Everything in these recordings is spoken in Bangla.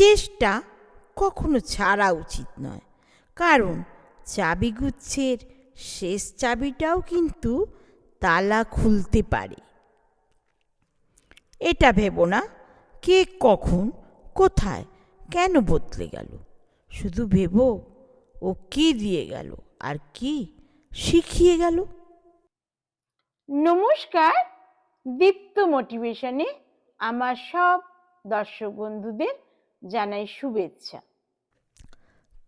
চেষ্টা কখনো ছাড়া উচিত নয়। কারণ চাবিগুচ্ছের শেষ চাবিটাও কিন্তু তালা খুলতে পারে। এটা ভেবো না, কে কখন, কোথায়, কেন বদলে গেল? শুধু ভেবো, ও কি দিয়ে গেল, আর কি শিখিয়ে গেল? নমস্কার, দীপ্ত মোটিভেশনে আমার সব দর্শক বন্ধুদের জানাই শুভেচ্ছা।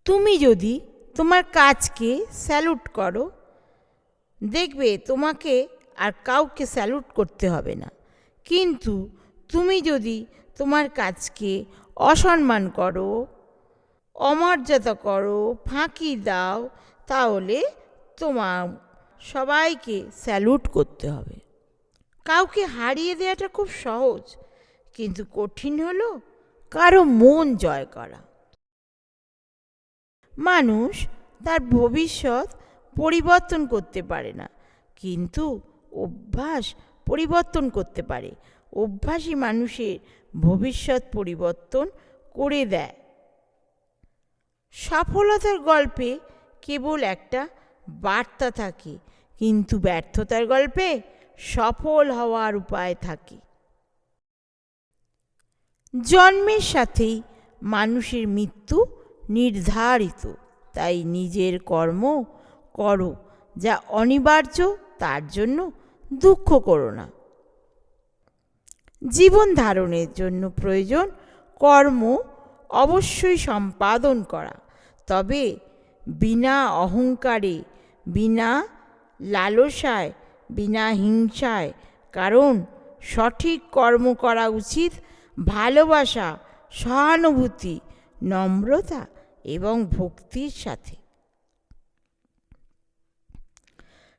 তুমি যদি তোমার কাজকে স্যালুট করো, দেখবে তোমাকে আর কাউকে স্যালুট করতে হবে না। কিন্তু তুমি যদি তোমার কাজকে অসম্মান করো, অমর্যাদা করো, ফাঁকি দাও, তাহলে তোমার সবাইকে স্যালুট করতে হবে। কাউকে হারিয়ে দেওয়াটা খুব সহজ, কিন্তু কঠিন হলো কারও মন জয় করা। মানুষ তার ভবিষ্যৎ পরিবর্তন করতে পারে না, কিন্তু অভ্যাস পরিবর্তন করতে পারে। অভ্যাসই মানুষের ভবিষ্যৎ পরিবর্তন করে দেয়। সফলতার গল্পে কেবল একটা বার্তা থাকে, কিন্তু ব্যর্থতার গল্পে সফল হওয়ার উপায় থাকে। জন্মের সাথেই মানুষের মৃত্যু নির্ধারিত। তাই নিজের কর্ম করো, যা অনিবার্য, তার জন্য দুঃখ করো না। জীবন ধারণের জন্য প্রয়োজন কর্ম অবশ্যই সম্পাদন করা। তবে বিনা অহংকারে, বিনা লালসায়, বিনা হিংসায়, কারণ সঠিক কর্ম করা উচিত ভালোবাসা, সহানুভূতি, নম্রতা এবং ভক্তির সাথে।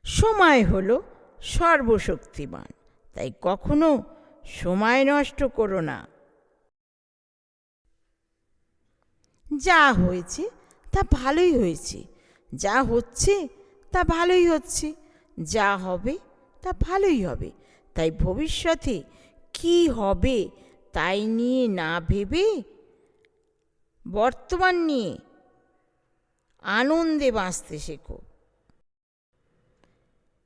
সময় হল সর্বশক্তিমান, তাই কখনো সময় নষ্ট করো না। যা হয়েছে তা ভালোই হয়েছে, যা হচ্ছে তা ভালোই হচ্ছে, যা হবে তা ভালোই হবে, তাই ভবিষ্যতে কি হবে তাই নিয়ে না ভেবে বর্তমান নিয়ে আনন্দে বাঁচতে শেখো।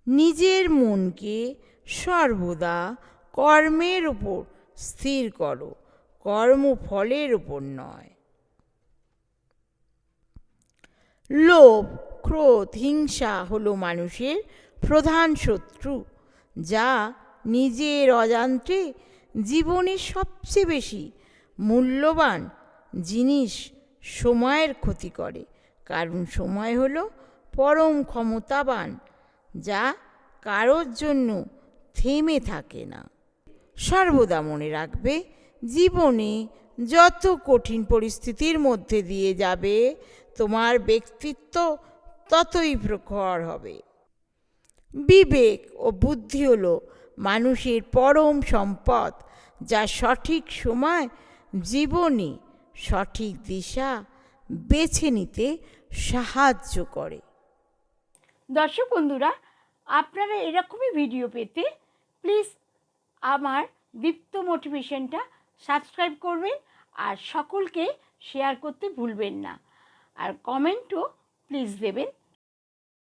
নিজের মনকে সর্বদা কর্মের উপর স্থির করো কর্মফলের উপর নয়। লোভ, ক্রোধ, হিংসা হলো মানুষের প্রধান শত্রু, যা নিজের অজান্তে জীবনের সবচেয়ে বেশি মূল্যবান জিনিস সময়ের ক্ষতি করে। কারণ সময় হলো পরম ক্ষমতাবান, যা কারোর জন্য থেমে থাকে না। সর্বদা মনে রাখবে, জীবনে যত কঠিন পরিস্থিতির মধ্যে দিয়ে যাবে, তোমার ব্যক্তিত্ব ততই প্রখর হবে। বিবেক ও বুদ্ধি হলো মানুষের পরম সম্পদ, যা সঠিক সময়, জীবনে সঠিক দিশা বেছে নিতে সাহায্য করে। দর্শক বন্ধুরা, আপনারা এরকমই ভিডিও পেতে প্লিজ আমার দীপ্ত মোটিভেশনটা সাবস্ক্রাইব করবেন আর সকলকে শেয়ার করতে ভুলবেন না। আর কমেন্টও প্লিজ দেবেন।